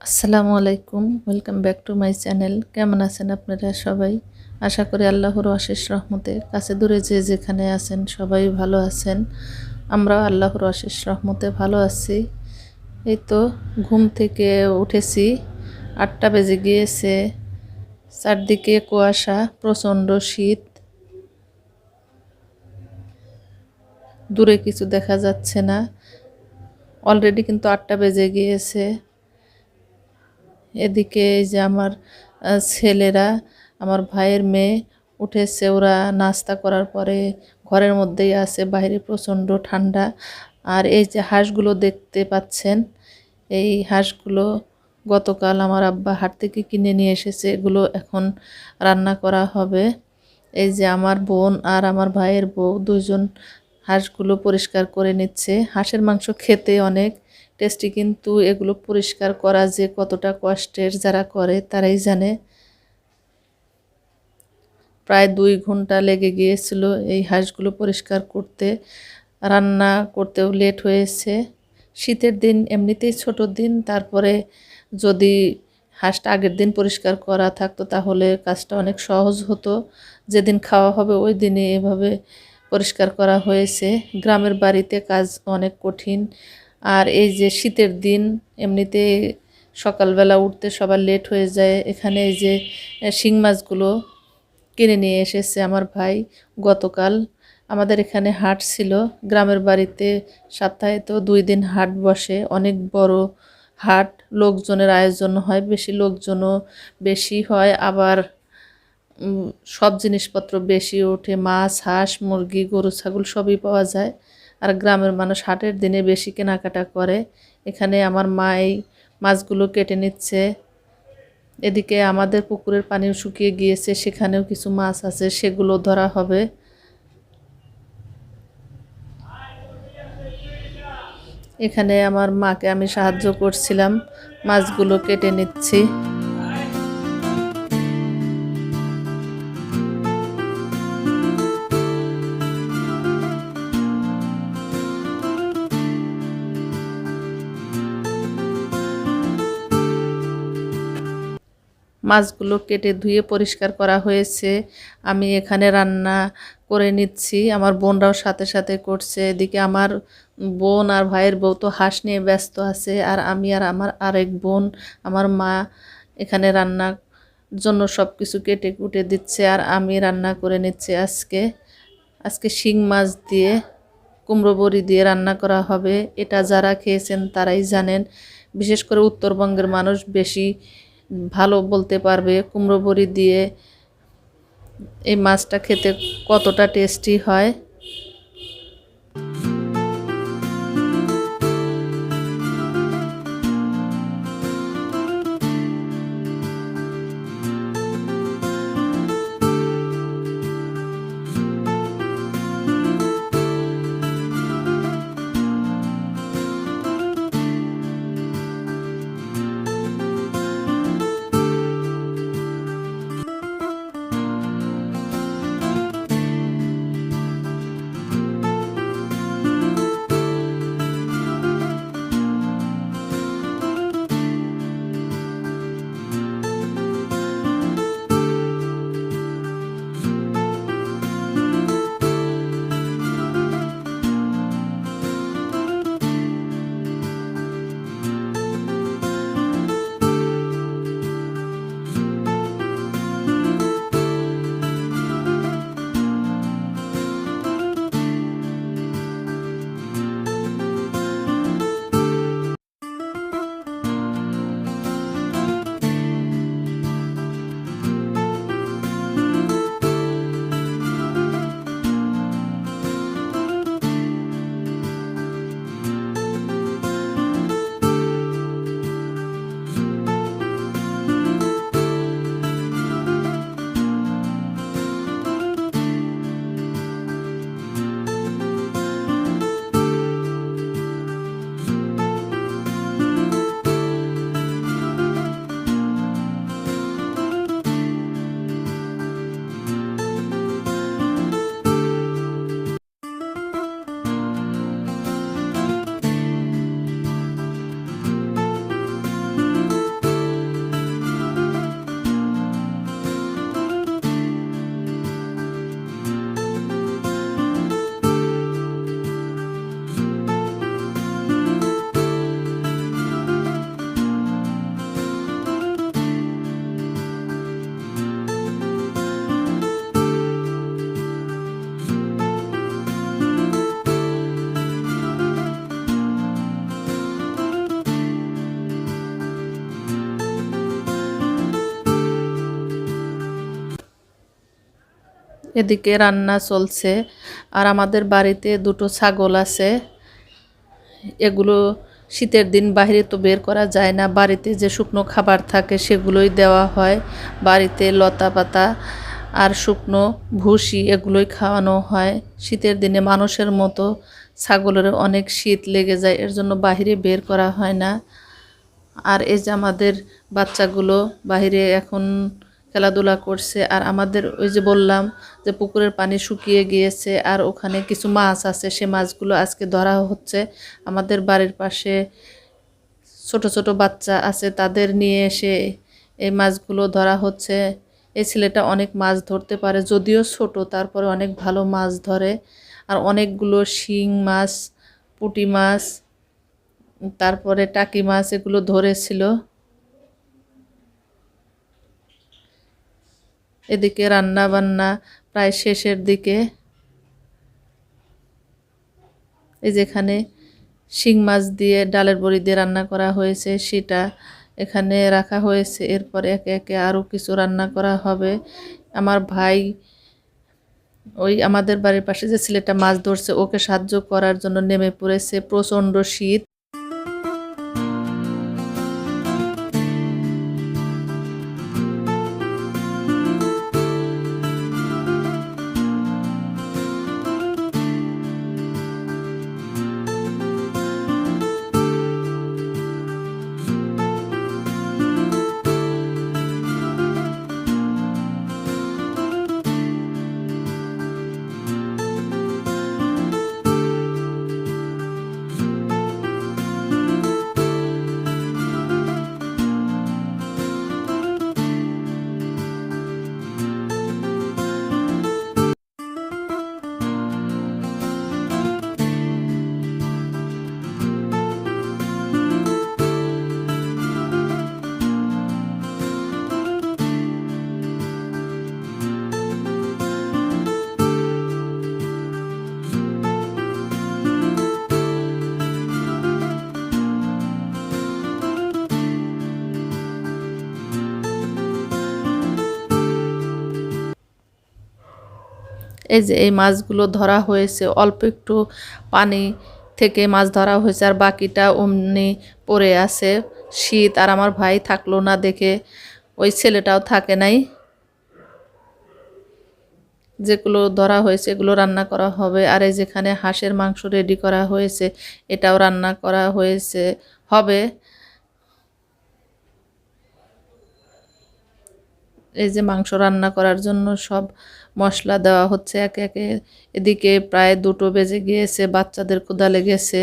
আসসালামু আলাইকুম welcome back to my channel কেমন আছেন আপনারা সবাই? আশা করি আল্লাহর অশেষ রহমতে কাছে দূরে যে যেখানে আছেন সবাই ভালো আছেন। আমরাও আল্লাহর অশেষ রহমতে ভালো আছি। এই তো ঘুম থেকে উঠেছি, আটটা বেজে গিয়েছে। চারদিকে কুয়াশা, প্রচণ্ড শীত। দূরে কিছু দেখা যাচ্ছে না। অলরেডি কিন্তু আটটা বেজে গিয়েছে। এদিকে এই যে আমার ছেলেরা, আমার ভাইয়ের মেয়ে উঠেছে। ওরা নাস্তা করার পরে ঘরের মধ্যেই আছে, বাইরে প্রচণ্ড ঠান্ডা। আর এই যে হাঁসগুলো দেখতে পাচ্ছেন, এই হাঁসগুলো গতকাল আমার আব্বা হাট থেকে কিনে নিয়ে এসেছে। এগুলো এখন রান্না করা হবে। এই যে আমার বোন আর আমার ভাইয়ের বউ দুজন হাঁসগুলো পরিষ্কার করে নিচ্ছে। হাঁসের মাংস খেতে অনেক টেস্টি কিন্তু এগুলো পরিষ্কার করা যে কতটা কষ্টের যারা করে, তারাই জানে। প্রায় দুই ঘণ্টা লেগে গিয়েছিল এই হাঁসগুলো পরিষ্কার করতে। রান্না করতেও লেট হয়েছে। শীতের দিন এমনিতেই ছোট দিন, তারপরে যদি হাঁসটা আগের দিন পরিষ্কার করা থাকতো, তাহলে কাজটা অনেক সহজ হতো। যেদিন খাওয়া হবে, ওই দিনে এভাবে পরিষ্কার করা হয়েছে। গ্রামের বাড়িতে কাজ অনেক কঠিন। আর এই যে শীতের দিন, এমনিতে সকালবেলা উঠতে সবার লেট হয়ে যায়। এখানে এই যে শিং মাছগুলো কিনে নিয়ে এসেছে আমার ভাই গতকাল। আমাদের এখানে হাট ছিল, গ্রামের বাড়িতে সপ্তাহে তো দুই দিন হাট বসে। অনেক বড় হাট, লোকজনের আয়োজন হয়, বেশি লোকজনও বেশি হয়, আবার সব জিনিসপত্র বেশি ওঠে, মাছ, হাঁস, মুরগি, গরু, ছাগল সবই পাওয়া যায়। আর গ্রামের মানুষ হাটের দিনে বেশি কেনাকাটা করে। এখানে আমার মা এই মাছগুলো কেটে নিচ্ছে। এদিকে আমাদের পুকুরের পানিও শুকিয়ে গিয়েছে, সেখানেও কিছু মাছ আছে, সেগুলো ধরা হবে। এখানে আমার মাকে আমি সাহায্য করছিলাম, মাছগুলো কেটে নিচ্ছি। মাছগুলো কেটে ধুয়ে পরিষ্কার করা হয়েছে। আমি এখানে রান্না করে নিচ্ছি। আমার বোনরাও সাথে সাথে করছে। এদিকে আমার বোন আর ভাইয়ের বউ তো হাঁস নিয়ে ব্যস্ত আছে। আর আমি আর আমার আরেক বোন, আমার মা এখানে রান্নার জন্য সব কিছু কেটে কুটে দিচ্ছে আর আমি রান্না করে নিচ্ছি আজকে। আজকে শিং মাছ দিয়ে, কুমড়ো বড়ি দিয়ে রান্না করা হবে। এটা যারা খেয়েছেন তারাই জানেন। বিশেষ করে উত্তরবঙ্গের মানুষ বেশি ভালো বলতে পারবে কুমড়ো বড়ি দিয়ে এই মাছটা খেতে কতটা টেস্টি হয়। এদিকে রান্না চলছে। আর আমাদের বাড়িতে দুটো ছাগল আছে। এগুলো শীতের দিন বাইরে তো বের করা যায় না। বাড়িতে যে শুকনো খাবার থাকে সেগুলোই দেওয়া হয়। বাড়িতে লতা পাতা আর শুকনো ভুসি এগুলোই খাওয়ানো হয়। শীতের দিনে মানুষের মতো ছাগলের অনেক শীত লেগে যায়, এর জন্য বাইরে বের করা হয় না। আর এই যে আমাদের বাচ্চাগুলো বাইরে এখন খেলাধুলা করছে। আর আমাদের ওই যে বললাম যে পুকুরের পানি শুকিয়ে গিয়েছে আর ওখানে কিছু মাছ আছে, সে মাছগুলো আজকে ধরা হচ্ছে। আমাদের বাড়ির পাশে ছোট ছোট বাচ্চা আছে, তাদের নিয়ে এসে এই মাছগুলো ধরা হচ্ছে। এই ছেলেটা অনেক মাছ ধরতে পারে, যদিও ছোট, তারপরে অনেক ভালো মাছ ধরে। আর অনেকগুলো শিং মাছ, পুঁটি মাছ, তারপরে টাকি মাছ এগুলো ধরেছিল। এদিকে রান্না বান্না প্রায় শেষের দিকে। এই যেখানে শিং মাছ দিয়ে ডালের বড়ি দিয়ে রান্না করা হয়েছে, সেটা এখানে রাখা হয়েছে। এরপর একে একে আরও কিছু রান্না করা হবে। আমার ভাই ওই আমাদের বাড়ির পাশে যে ছেলেটা মাছ ধরছে, ওকে সাহায্য করার জন্য নেমে পড়েছে। প্রচণ্ড শীত। এই যে এই মাছগুলো ধরা হয়েছে, অল্প একটু পানি থেকে মাছ ধরা হয়েছে আর বাকিটা অমনি পড়ে আছে। শীত আর আমার ভাই থাকল না দেখে ওই ছেলেটাও থাকে নাই। যেগুলো ধরা হয়েছে এগুলো রান্না করা হবে আর এই যেখানে হাঁসের মাংস রেডি করা হয়েছে, এটাও রান্না করা হয়েছে, হবে। এই যে মাংস রান্না করার জন্য সব মশলা দেওয়া হচ্ছে একে একে। এদিকে প্রায় দুটো বেজে গিয়েছে, বাচ্চাদের কোদালে লেগেছে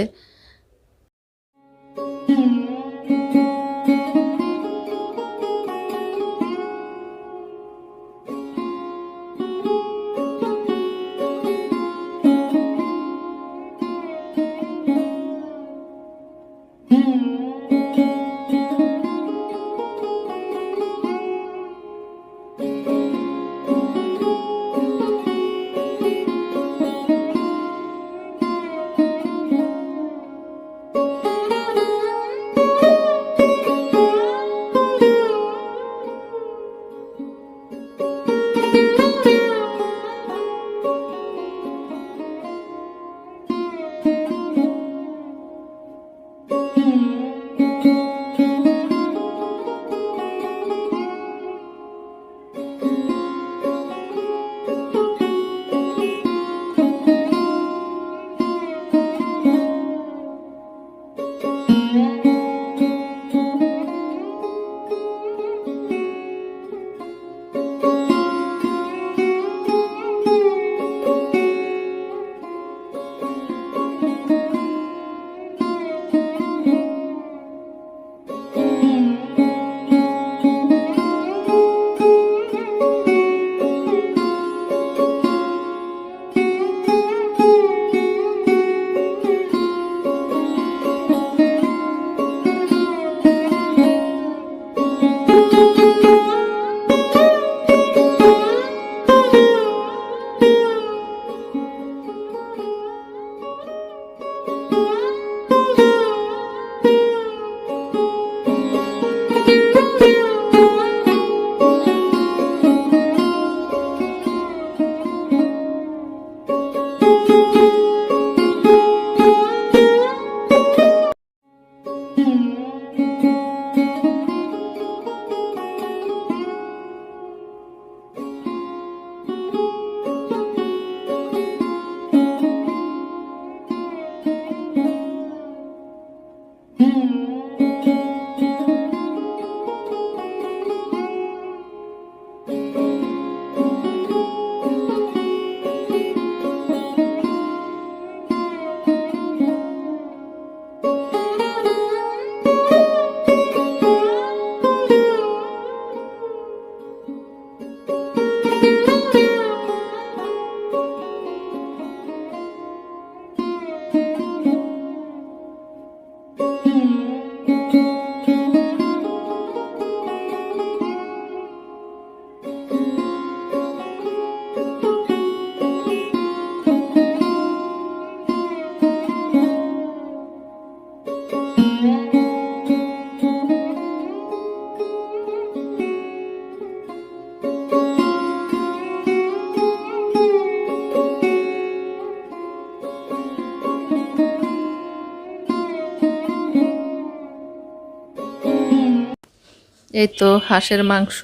এই তো হাঁসের মাংস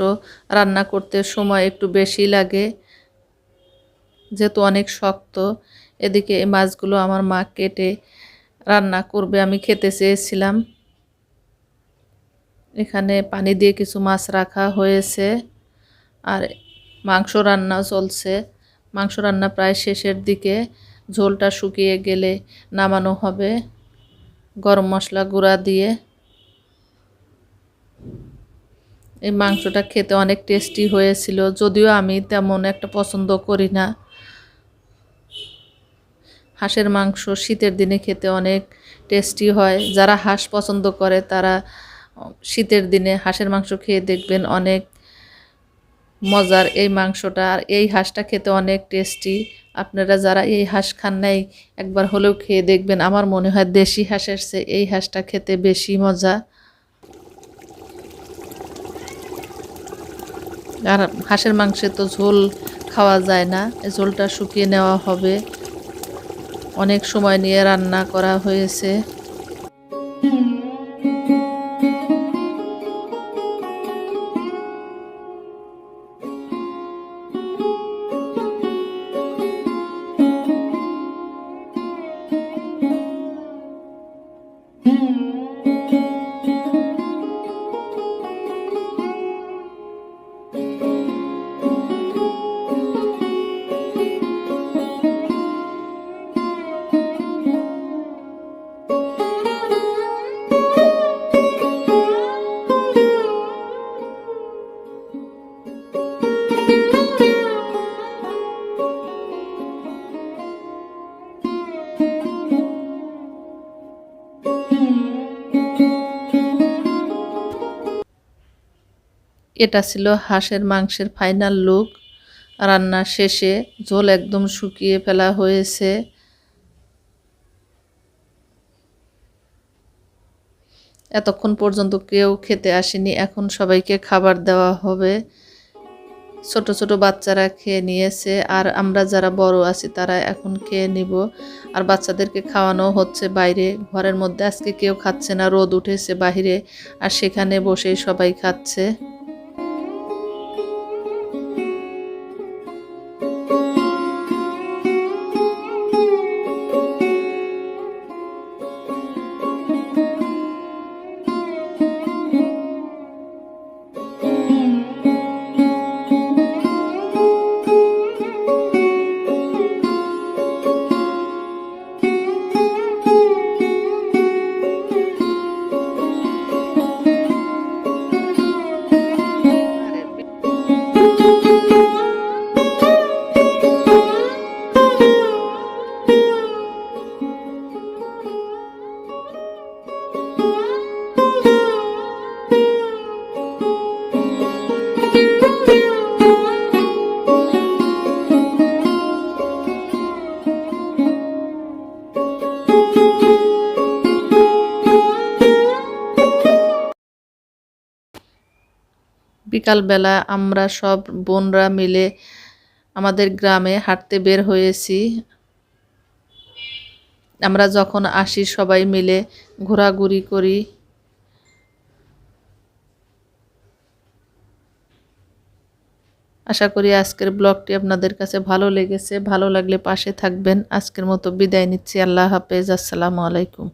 রান্না করতে সময় একটু বেশি লাগে। যেহেতু অনেক শক্ত, এদিকে এই মাছগুলো আমার মা কেটে রান্না করবে, আমি খেতে চেয়েছিলাম। এখানে পানি দিয়ে কিছু মাছ রাখা হয়েছে আর মাংস রান্না চলছে। মাংস রান্না প্রায় শেষের দিকে, ঝোলটা শুকিয়ে গেলে নামানো হবে। গরম মশলা গুঁড়া দিয়ে এই মাংসটা খেতে অনেক টেস্টি হয়েছিল, যদিও আমি তেমন একটা পছন্দ করি না। হাঁসের মাংস শীতের দিনে খেতে অনেক টেস্টি হয়। যারা হাঁস পছন্দ করে, তারা শীতের দিনে হাঁসের মাংস খেয়ে দেখবেন অনেক মজার এই মাংসটা। আর এই হাঁসটা খেতে অনেক টেস্টি আপনারা যারা এই হাঁস খান নাই, একবার হলেও খেয়ে দেখবেন। আমার মনে হয় দেশি হাঁসের চেয়ে এই হাঁসটা খেতে বেশি মজা। আর হাঁসের মাংসে তো ঝোল খাওয়া যায় না এই ঝোলটা শুকিয়ে নেওয়া হবে। অনেক সময় নিয়ে রান্না করা হয়েছে। এটা ছিল হাঁসের মাংসের ফাইনাল লুক রান্না শেষে ঝোল একদম শুকিয়ে ফেলা হয়েছে। এতক্ষণ পর্যন্ত কেউ খেতে আসেনি, এখন সবাইকে খাবার দেওয়া হবে। ছোট ছোট বাচ্চারা খেয়ে নিয়েছে, আর আমরা যারা বড় আছি তারা এখন খেয়ে নিব। আর বাচ্চাদেরকে খাওয়ানো হচ্ছে বাইরে, ঘরের মধ্যে। আজকে কেউ খাচ্ছে না, রোদ উঠেছে বাহিরে, আর সেখানে বসেই সবাই খাচ্ছে। বিকালবেলা আমরা সব বোনরা মিলে আমাদের গ্রামে হাঁটতে বের হয়েছি। আমরা যখন আসি সবাই মিলে ঘোরাঘুরি করি। আশা করি আজকের ব্লগটি আপনাদের কাছে ভালো লেগেছে, ভালো লাগলে পাশে থাকবেন। আজকের মতো বিদায় নিচ্ছি, আল্লাহ হাফেজ, আসসালামু আলাইকুম।